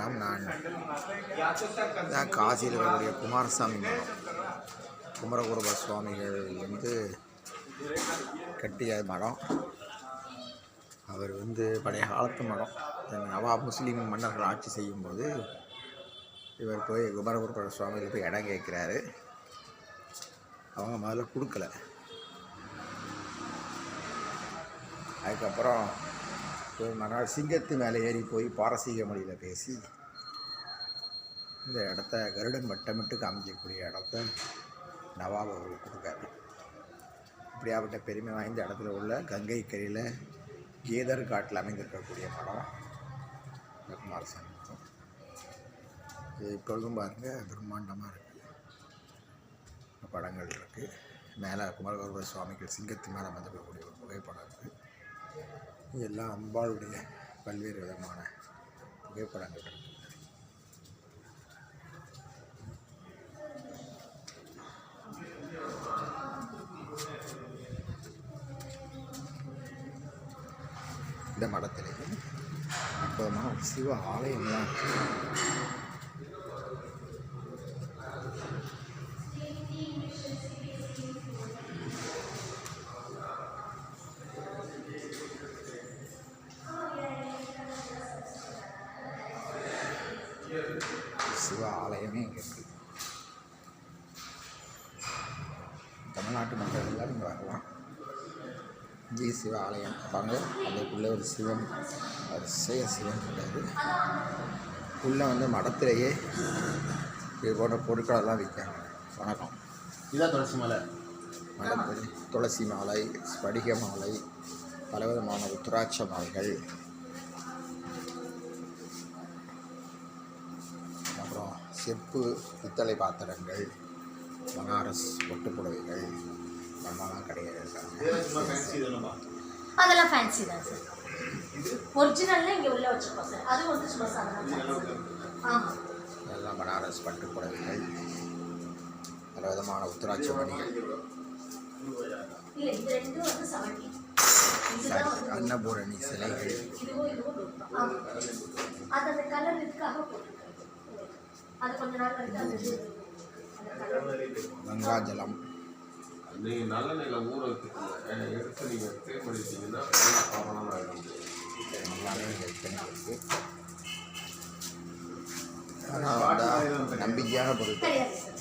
வணக்கம். நான் இதான் காசியில் இருக்கக்கூடிய குமாரசாமி மடம். குமரகுருப சுவாமிகள் வந்து கட்டிய மடம். அவர் வந்து பழைய காலத்து மடம். நவா முஸ்லீம் மன்னர்கள் ஆட்சி செய்யும்போது இவர் போய் குமரகுருப சுவாமிகள் போய் இடம் கேட்குறாரு. அவங்க முதல்ல கொடுக்கல. அதுக்கப்புறம் மறுநாள் சிங்கத்து மேலே ஏறி போய் பாரசீக மொழியில் பேசி இந்த இடத்த கருடன் வட்டமிட்டு காமிக்கக்கூடிய இடத்த நவாப் அவர்களுக்கு கொடுக்காரு. இப்படியாப்பட்ட பெருமை வாய்ந்த இடத்துல உள்ள கங்கை கரையில் கேதர் காட்டில் அமைந்திருக்கக்கூடிய மடம் இந்த குமாரசாமி இது இப்பொழுதும் பாருங்கள் பிரம்மாண்டமாக இருக்குது படங்கள் இருக்குது மேலே குமரகோபுர சுவாமிகள் சிங்கத்து மேலே வந்திருக்கக்கூடிய ஒரு புகைப்படம் இருக்குது இதெல்லாம் அம்பாளுடைய பல்வேறு விதமான புகைப்படங்கள் இருக்கு. இந்த மடத்திலேயும் அற்புதமான சிவ ஆலயம்லாம் சிவ ஆலயமே இங்கே இருக்குது தமிழ்நாட்டு மக்கள் எல்லாம் இங்கே வரலாம். ஜி சிவ ஆலயம் பாருங்க அதுக்குள்ளே ஒரு சிவன் வரிசைய சிவன் இருக்காது உள்ளே வந்து மடத்திலேயே இது போன்ற பொருட்களெல்லாம் விற்காங்க வணக்கம். இதான் துளசி மலை. மடத்தில் துளசி மாலை ஸ்படிக மாலை பலவிதமான உத்திராட்ச மாலைகள் செப்பு பித்தளை பாத்திரங்கள் பனாரஸ் பொட்டு புடவைகள் நம்மலாம் தானப்பா அதெல்லாம் ஃபேன்சி தான் சார். ஒரிஜினல்ல இங்க உள்ள வச்சிருக்கோம் சார். அது வந்து சும்மா சாதாரண ஆமா. இதெல்லாம் பனாரஸ் பட்டு புடவைகள் பலவிதமான உத்திராட்ச மணிகள். இல்ல இது ரெண்டும் வந்து செவன்டி இதுதான் சாரி வந்து அன்னபூரணி சிலைகள் இது கங்காஜலம். நீங்க நல்லெண்ணெயில ஊற வச்சுக்கோங்க. எடுத்து நீங்க க்ளீன் பண்ணிட்டீங்கன்னா ஆவணம் ஆகிடும் எல்லாமே இங்கே விற்பனை இருக்குது ஆனால் வந்து நம்பிக்கையான பொருட்கள். கிடையாது சார்